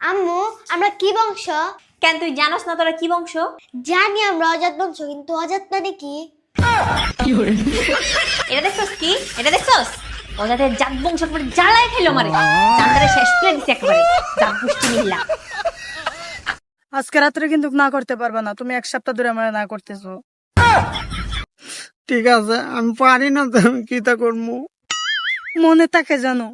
আম্মু আমরা কি বংশ? কেন তুই জানোস না তোরা কি বংশ? জানি আমরা অজাত বংশ কিন্তু অজাত মানে কি? এটা দেখছস কি? এটা দেখছস? ওদের জাত বংশ করে জ্বালায় খেলো মারে চান্দারে শেষ করে দিছে একবারে। জাত পুষ্টি মিল্লা। আজকে রাত্রে কিন্তু না করতে পারবে না। তুমি এক সপ্তাহ ধরে আমার না করতেছো। ঠিক আছে আমি পারি না তো আমি কি তা করব মনে থাকে জানো।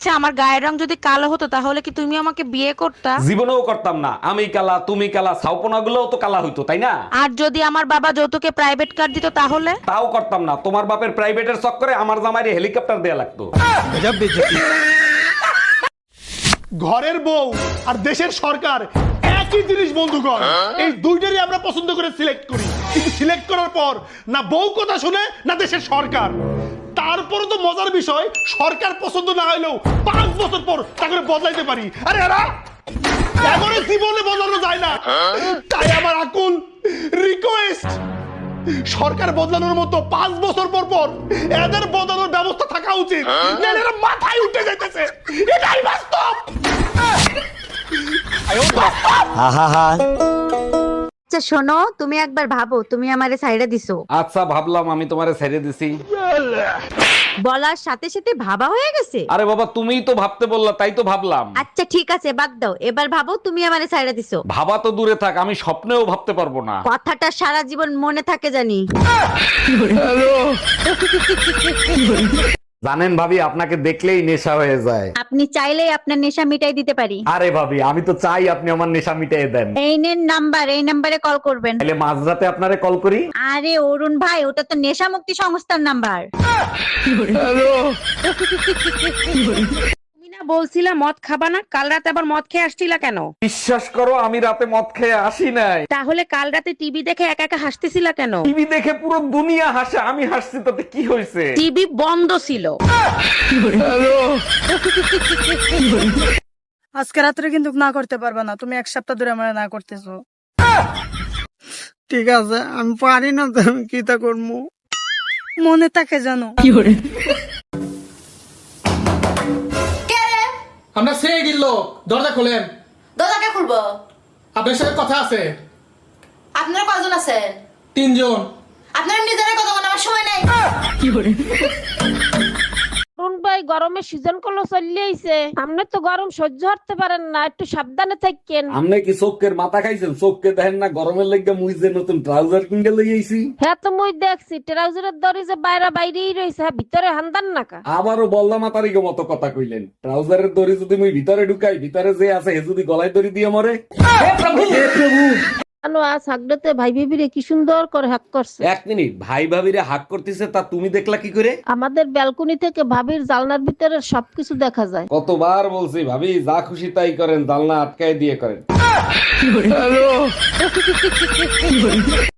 আচ্ছা আমার গায়ের রং যদি কালো হতো তাহলে কি তুমি আমাকে বিয়ে করতা? জীবনেও করতাম না। আমি কালা তুমি কালা ছাউপনা গুলোও তো কালা হইতো তাই না? আর যদি আমার বাবা যৌতুকে প্রাইভেট কার দিত তাহলে? তাও করতাম না। তোমার বাপের প্রাইভেটের চক্করে আমার জামাইরে হেলিকপ্টার দেয়া লাগতো। ঘরের বউ আর দেশের সরকার একই জিনিস বন্ধুগণ। এই দুইটারই আমরা পছন্দ করে সিলেক্ট করি। কিন্তু সিলেক্ট করার পর না বউ কথা শুনে না দেশের সরকার। তারপরে তো মজার বিষয়, সরকার পছন্দ না হলেও পাঁচ বছর পর তাকে বদলাইতে পারি। আরে এরা, এমনই জীবনে বদলানো যায় না। তাই আমার আকুল রিকোয়েস্ট সরকার বদলানোর মতো পাঁচ বছর পর পর এদের বদলানোর ব্যবস্থা থাকা উচিত। এরা মাথায় উঠে যাইতেছে। এটাই বাস্তব। আচ্ছা শোনো তুমি একবার ভাবো তুমি আমারে সাইডে দিছো। আচ্ছা ভাবলাম আমি তোমারে ছেড়ে দিছি। বলার সাথে সাথে ভাবা হয়ে গেছে? আরে বাবা তুমিই তো ভাবতে বললা তাই তো ভাবলাম। আচ্ছা ঠিক আছে বাদ দাও। এবার ভাবো তুমি আমারে সাইডে দিছো। ভাবা তো দূরে থাক আমি স্বপ্নেও ভাবতে পারব না। কথাটা সারা জীবন মনে থাকে জানি। জানেন ভাবি আপনাকে দেখলেই নেশা হয়ে যায়। আপনি চাইলেই আপনার নেশা মিটাই দিতে পারি। আরে ভাবি আমি তো চাই আপনি আমার নেশা মিটাই দেন। এই নেন নাম্বার এই নাম্বারে কল করবেন। তাহলে মাঝরাতে আপনারে কল করি? আরে অরুণ ভাই ওটা তো নেশা মুক্তি সংস্থার নাম্বার। বলছিলা মদ খাবা না কাল রাতে আবার মদ খেয়ে আসছিলা কেন? বিশ্বাস করো আমি রাতে মদ খেয়ে আসি নাই। তাহলে কাল রাতে টিভি দেখে একা একা হাসতেছিলা কেন? টিভি দেখে পুরো দুনিয়া হাসে আমি হাসছি তাতে কি হয়েছে? টিভি বন্ধ ছিল। আজকে রাত্রে কিন্তু না করতে পারবে না তুমি এক সপ্তাহ ধরে আমার না করতেছো। ঠিক আছে আমি পারি না তো আমি কি তা করব মনে থাকে জানো। আমরা সে গিল দরজা খোলেন। দরজাকে খুলবো? আপনার সাথে কথা আছে। আপনারা কজন আছেন? তিনজন। আপনারা নিজেরা কথা বলার সময় নাই। কি অরুণ ভাই গরমের সিজনগুলো চলে আইছে আপনি তো গরম সহ্য করতে পারেন না একটু সাবধানে থাকেন। আপনি কি চোখের মাথা খাইছেন? চোখকে দেখেন না গরমের লেগে মুই যে নতুন ট্রাউজার কিনতে লইয়াইছি হ্যাঁ তো মুই দেখছি ট্রাউজারের দড়ি যে বাইরে বাইরেই রয়েছে হ্যাঁ ভিতরে হান্দান নাকা আবারও বললা মাতারিকে মতো কথা কইলেন। ট্রাউজারের দড়ি যদি মুই ভিতরে ঢুকাই ভিতরে যে আছে হে যদি গলায় দড়ি দিয়ে মরে। জানো আজ হাগড়াতে ভাই ভাবিরে কি সুন্দর করে হাক করছে। এক মিনিট ভাই ভাবিরে হাক করতেছে তা তুমি দেখলা কি করে? আমাদের ব্যালকনি থেকে ভাবির জালনার ভিতরে সবকিছু দেখা যায়। কতবার বলছি ভাবি যা খুশি তাই করেন জালনা আটকায় দিয়ে করেন।